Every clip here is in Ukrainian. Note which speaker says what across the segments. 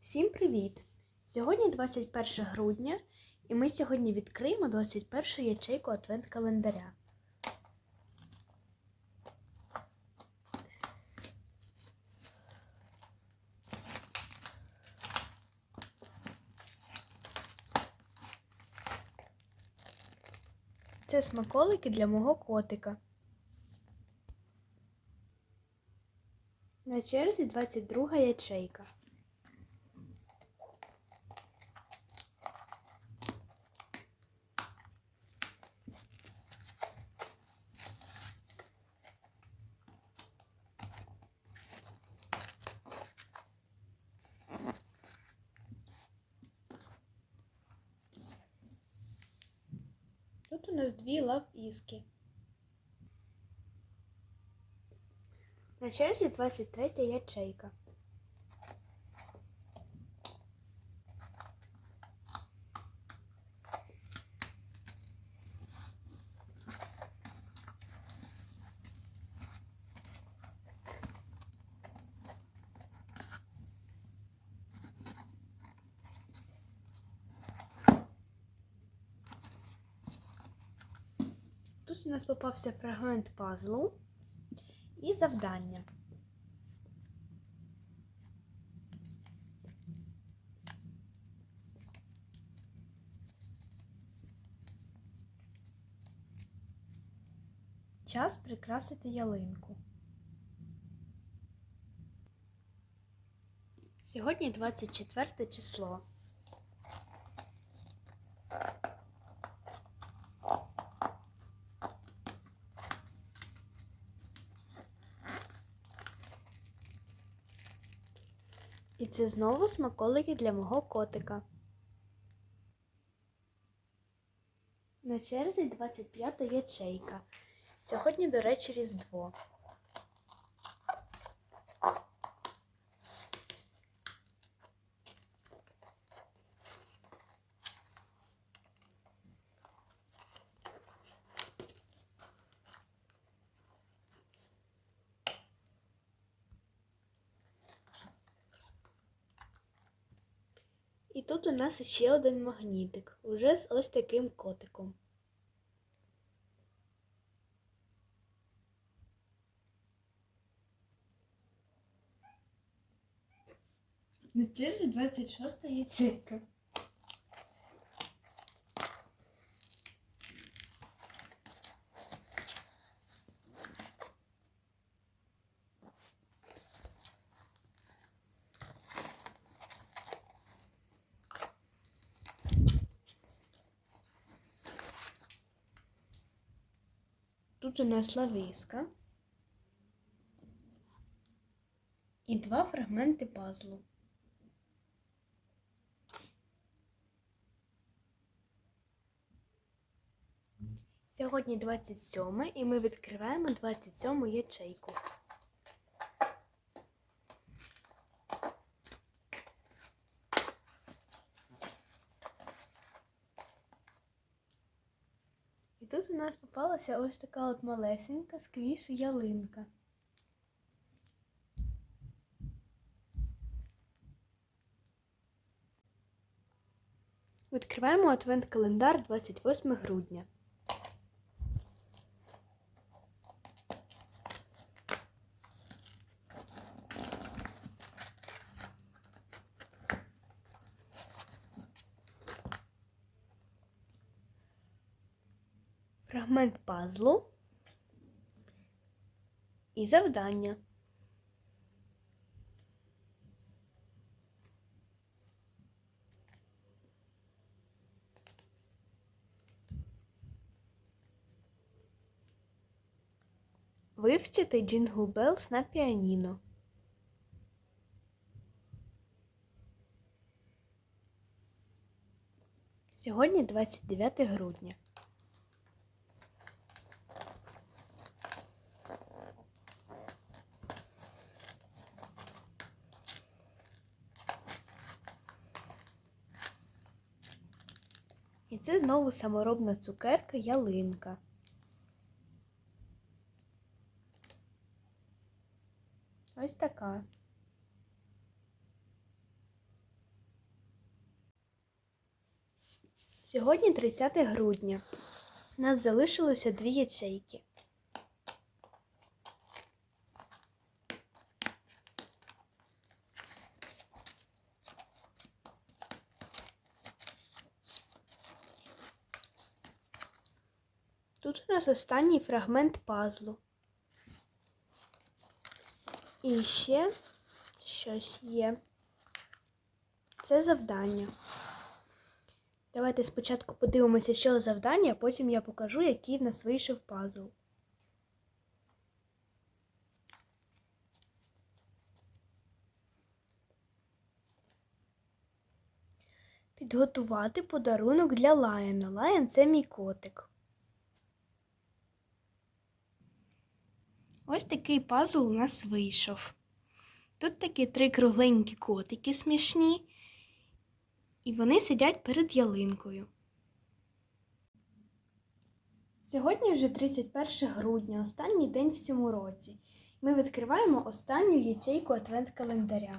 Speaker 1: Всім привіт! Сьогодні 21 грудня, і ми сьогодні відкриємо 21 ячейку Адвент календаря. Це смаколики для мого котика. На черзі 22 ячейка. Тут у нас дві лав іски. На черзі 23 ячейка. У нас попався фрагмент пазлу і завдання. Час прикрасити ялинку. Сьогодні 24 число. І це знову смаколики для мого котика. На черзі 25 ячейка. Сьогодні, до речі, Різдво. Тут у нас ще один магнітик, уже з ось таким котиком. На черзі 26 ячейка. У нас і два фрагменти пазлу. Сьогодні 27 і ми відкриваємо 27 ячейку. Тут у нас попалася ось така от малесенька сквіш ялинка. Відкриваємо адвент календар 28 грудня. Фрагмент пазлу і завдання. Вивчити Джингл Белс на піаніно. Сьогодні 29 грудня. І це знову саморобна цукерка ялинка. Ось така. Сьогодні 30 грудня. У нас залишилося дві ячейки. Тут у нас останній фрагмент пазлу. І ще щось є. Це завдання. Давайте спочатку подивимося, що завдання, а потім я покажу, який в нас вийшов пазл. Підготувати подарунок для Лайена. Лайен це мій котик. Ось такий пазл у нас вийшов. Тут такі три кругленькі котики смішні, і вони сидять перед ялинкою. Сьогодні вже 31 грудня, останній день в цьому році. Ми відкриваємо останню ячейку адвент-календаря.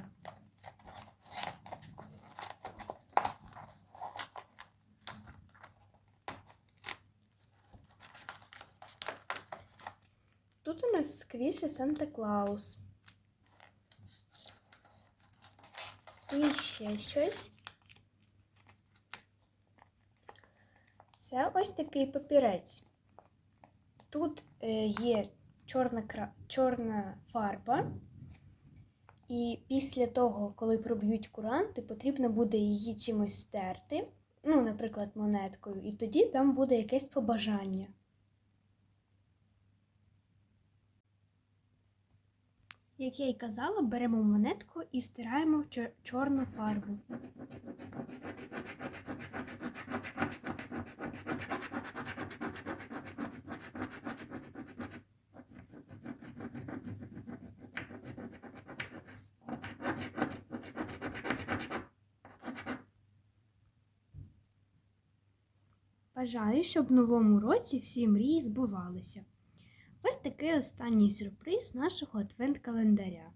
Speaker 1: Тут у нас сквіші Санта Клаус. І ще щось. Це ось такий папірець. Тут е, є чорна, кра... чорна фарба, і після того, коли проб'ють куранти, потрібно буде її чимось стерти, ну, наприклад, монеткою, і тоді там буде якесь побажання. Як я й казала, беремо монетку і стираємо чор- чорну фарбу. Бажаю, щоб в новому році всі мрії збувалися. Ось такий останній сюрприз нашого адвент-календаря.